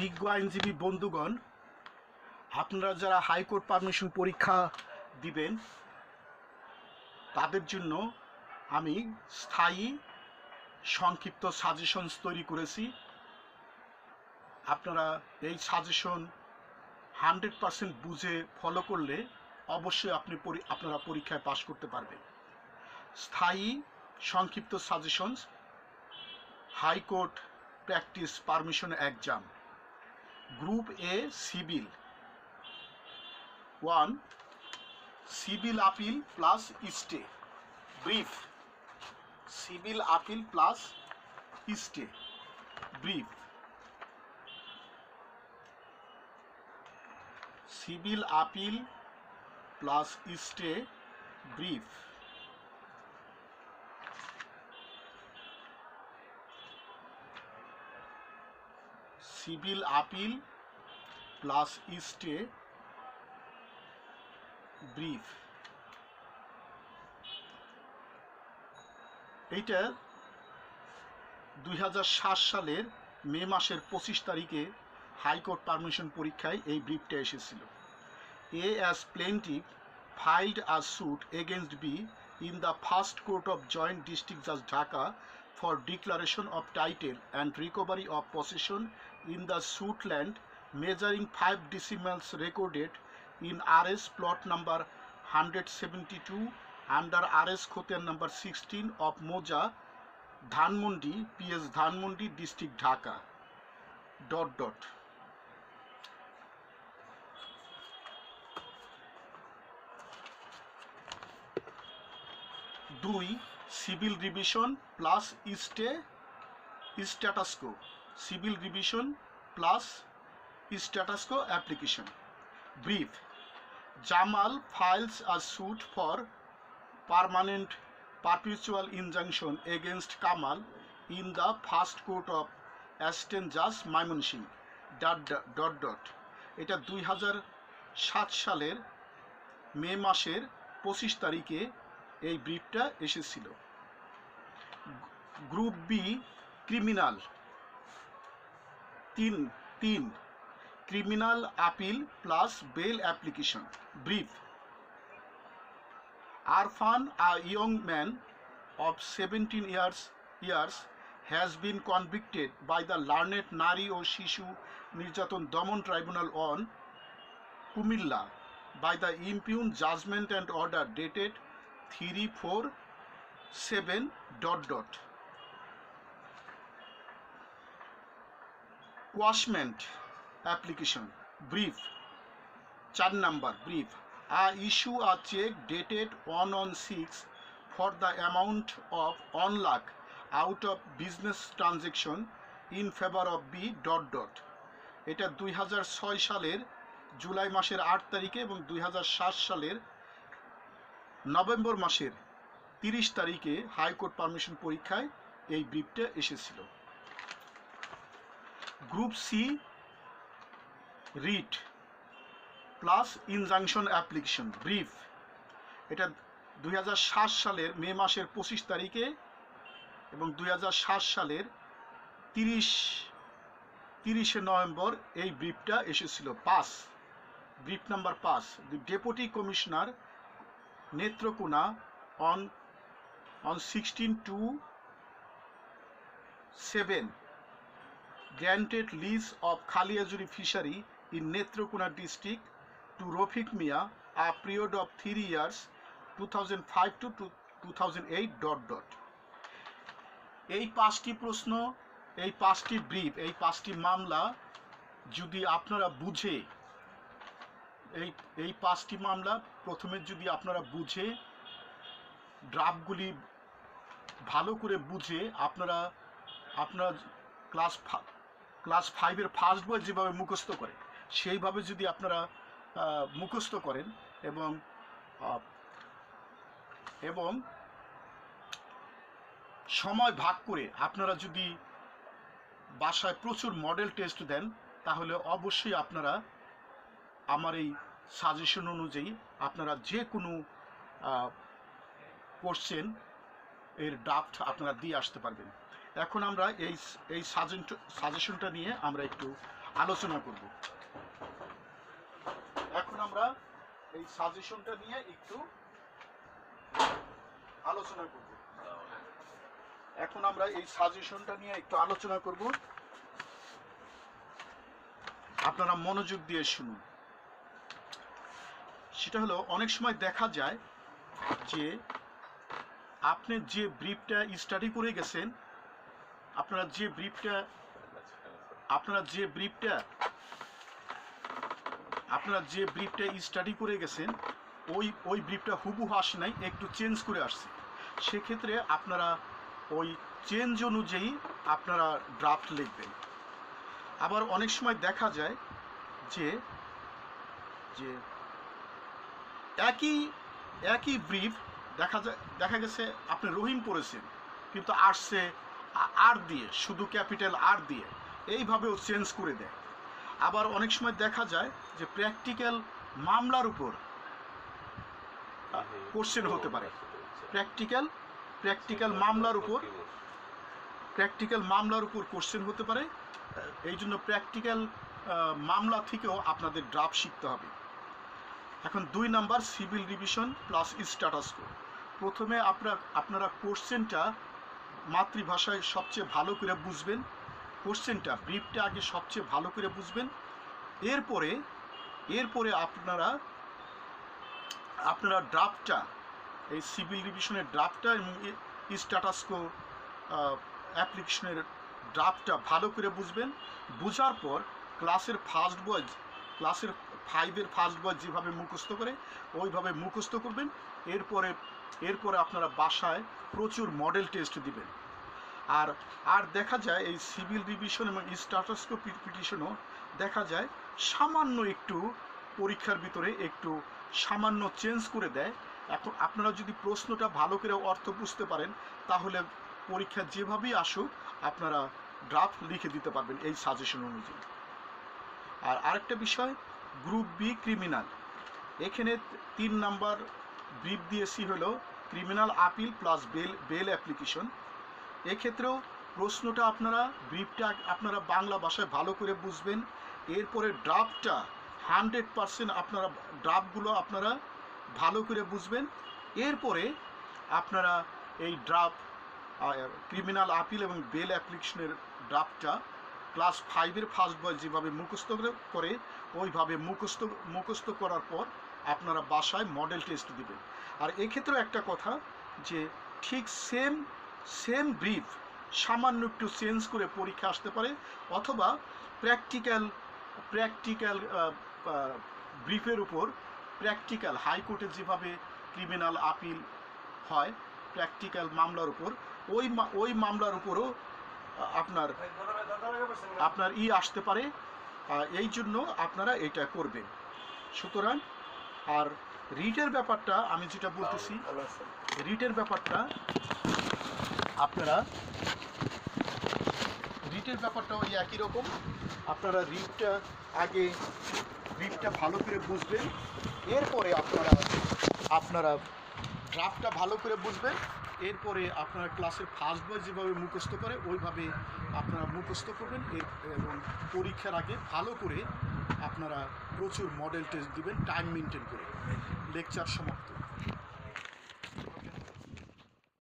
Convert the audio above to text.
বিজ্ঞ আইনজীবী বন্ধুগণ, আপনারা যারা হাইকোর্ট পারমিশন পরীক্ষা দিবেন, তাদের জন্য আমি স্থায়ী সংক্ষিপ্ত সাজেশনস তৈরি করেছি। আপনারা এই সাজেশন হান্ড্রেড পারসেন্ট বুঝে ফলো করলে অবশ্যই আপনি আপনারা পরীক্ষায় পাশ করতে পারবেন। স্থায়ী সংক্ষিপ্ত suggestions high court practice permission exam group A civil one civil appeal plus stay brief. Civil appeal plus stay brief. Civil appeal plus stay brief. Civil appeal plus stay brief. এইটা দুই সালের মে মাসের পঁচিশ তারিখে হাইকোর্ট পারমিশন পরীক্ষায় এই ব্রিফটা এসেছিল। A as plaintiff filed a suit against B in the first court of joint district judge Dhaka for declaration of title and recovery of possession in the suit land measuring five decimals recorded in R S plot number hundred seventy two under R S khatian number sixteen of mouza Dhanmondi P S Dhanmondi district Dhaka dot dot দুই civil revision plus stay status quo civil revision plus status quo application. Brief. Jamal files a suit for permanent perpetual injunction against Kamal in the first court of assistant জাজ Mymensingh dot dot dot. এটা দুই হাজার সাত সালের মে মাসের পঁচিশ তারিখে এই ব্রিফটা এসেছিল। গ্রুপ বি ক্রিমিনাল তিন তিন। Criminal appeal plus bail application brief Arfan a young man of seventeen years years has been convicted by the learned Nari O Shishu Nirjatan Daman tribunal on Comilla by the impugned judgment and order dated 3 4 7 dot dot quashment application brief চার number brief I issue a check dated 1 on 6 for the amount of 1 lakh out of business transaction in favor of B dot dot এটা দুই হাজার ছয় সালের জুলাই মাসের আট তারিখে এবং দুই হাজার সাত সালের নভেম্বর মাসের তিরিশ তারিখে হাইকোর্ট পারমিশন পরীক্ষায় এই ব্রিফটা এসেছিল। Group C writ plus injunction application, brief. এটা দুই হাজার সাত সালের মে মাসের পঁচিশ তারিখে এবং দুই হাজার সাত সালের তিরিশ, তিরিশে নভেম্বর এই ব্রিফটা এসেছিল। Pass brief number pass deputy commissioner Netrokona on on sixteen two seven granted lease of Khaliajuri fishery in Netrokona district to Rafiq Mia a period of three years two thousand five to two thousand eight dot dot এই পাঁচটি প্রশ্ন, এই পাঁচটি brief এই পাঁচটি মামলা যদি আপনারা বুঝে এই এই পাঁচটি মামলা প্রথমে যদি আপনারা বুঝে ড্রাফগুলি ভালো করে বুঝে আপনারা, আপনার ক্লাস ক্লাস ফাইভের ফার্স্ট বই যেভাবে মুখস্থ করে, সেইভাবে যদি আপনারা মুখস্থ করেন এবং এবং সময় ভাগ করে আপনারা যদি বাসায় প্রচুর মডেল টেস্ট দেন, তাহলে অবশ্যই আপনারা আমার এই সাজেশন অনুযায়ী আপনারা যে কোনো কোশ্চেন এর ড্রাফট আপনারা দিয়ে আসতে পারবেন। এখন আমরা এই এই সাজেশনটা নিয়ে আমরা একটু আলোচনা করব। এখন আমরা এই সাজেশনটা নিয়ে একটু আলোচনা করব। এখন আমরা এই সাজেশনটা নিয়ে একটু আলোচনা করব। আপনারা মনোযোগ দিয়ে শুনুন। সেটা হলো অনেক সময় দেখা যায় যে আপনি যে ব্রিফটা স্টাডি করে গেছেন, আপনারা যে ব্রিফটা আপনারা যে ব্রিফটা আপনারা যে ব্রিফটা স্টাডি করে গেছেন, ওই ওই ব্রিফটা হুবহু আসে নাই, একটু চেঞ্জ করে আসছে। সেক্ষেত্রে আপনারা ওই চেঞ্জ অনুযায়ী আপনারা ড্রাফট লিখবেন। আবার অনেক সময় দেখা যায় যে যে একই একই ব্রিফ দেখা যায় দেখা গেছে আপনি রহিম পড়েছেন কিন্তু আসছে আর দিয়ে শুধু ক্যাপিটাল আর দিয়ে এইভাবেও চেঞ্জ করে দেয়। আবার অনেক সময় দেখা যায় যে প্র্যাকটিক্যাল মামলার উপর কোশ্চেন হতে পারে। প্র্যাকটিক্যাল প্র্যাকটিক্যাল মামলার উপর প্র্যাকটিক্যাল মামলার উপর কোশ্চেন হতে পারে। এই জন্য প্র্যাকটিক্যাল মামলা থেকেও আপনাদের ড্রাফট শিখতে হবে। এখন দুই number civil revision plus status quo প্রথমে আপনার, আপনারা কোশ্চেনটা মাতৃভাষায় সবচেয়ে ভালো করে বুঝবেন। কোশ্চেনটা ব্রিফটা আগে সবচেয়ে ভালো করে বুঝবেন। এরপরে এরপরে আপনারা আপনারা ড্রাফটটা এই সিভিল রিভিশনের ড্রাফটটা এবং স্ট্যাটাসকো অ্যাপ্লিকেশনের ড্রাফটটা ভালো করে বুঝবেন। বুঝার পর ক্লাসের ফার্স্ট বয়েজ ক্লাসের ফাইভের ফার্স্ট বয়েজ যেভাবে মুখস্থ করে, ওইভাবে মুখস্থ করবেন। এরপরে এরপরে আপনারা বাসায় প্রচুর মডেল টেস্ট দিবেন। আর আর দেখা যায় এই সিভিল রিভিশন এবং স্ট্যাটাসকো পিটিশনও দেখা যায় সামান্য একটু পরীক্ষার ভিতরে একটু সামান্য চেঞ্জ করে দেয়। এখন আপনারা যদি প্রশ্নটা ভালো করে অর্থ বুঝতে পারেন, তাহলে পরীক্ষা যেভাবেই আসুক, আপনারা ড্রাফট লিখে দিতে পারবেন এই সাজেশন অনুযায়ী। আর আরেকটা বিষয় গ্রুপ বি ক্রিমিনাল। এখানে তিন নাম্বার ব্রিফ দিয়েছি হলো criminal appeal plus bail bail application এক্ষেত্রেও প্রশ্নটা আপনারা ব্রিফটা আপনারা বাংলা ভাষায় ভালো করে বুঝবেন। এরপরে ড্রাফটটা হান্ড্রেড পারসেন্ট আপনারা ড্রাফগুলো আপনারা ভালো করে বুঝবেন। এরপরে আপনারা এই ড্রাফট ক্রিমিনাল আপিল এবং বেল অ্যাপ্লিকেশনের ড্রাফটটা ক্লাস ফাইভের ফার্স্ট বয় যেভাবে মুখস্থ করে ওইভাবে মুখস্থ মুখস্থ করার পর আপনারা বাসায় মডেল টেস্ট দিবেন। আর এক্ষেত্রেও একটা কথা যে ঠিক সেম সেম ব্রিফ সামান্য একটু চেঞ্জ করে পরীক্ষা আসতে পারে অথবা প্র্যাকটিক্যাল প্র্যাকটিক্যাল ব্রিফের উপর প্র্যাকটিক্যাল হাইকোর্টে যেভাবে ক্রিমিনাল আপিল হয় প্র্যাকটিক্যাল মামলার উপর ওই ওই মামলার উপরও আপনার আপনার ই আসতে পারে এই জন্য আপনারা এটা করবেন। সুতরাং, আর রিটের ব্যাপারটা আমি যেটা বলতেছি, রিটের ব্যাপারটা আপনারা, রিটের ব্যাপারটা ওই একই রকম। আপনারা রিটটা আগে, রিটটা ভালো করে বুঝবেন। এরপরে আপনারা আপনারা ড্রাফটটা ভালো করে বুঝবেন। এরপরে আপনারা ক্লাসের ফার্স্ট বয় যেভাবে মুখস্থ করে, ওইভাবে আপনারা মুখস্থ করবেন। এবং পরীক্ষার আগে ভালো করে আপনারা প্রচুর মডেল টেস্ট দিবেন টাইম মেনটেন করে। লেকচার সমাপ্ত।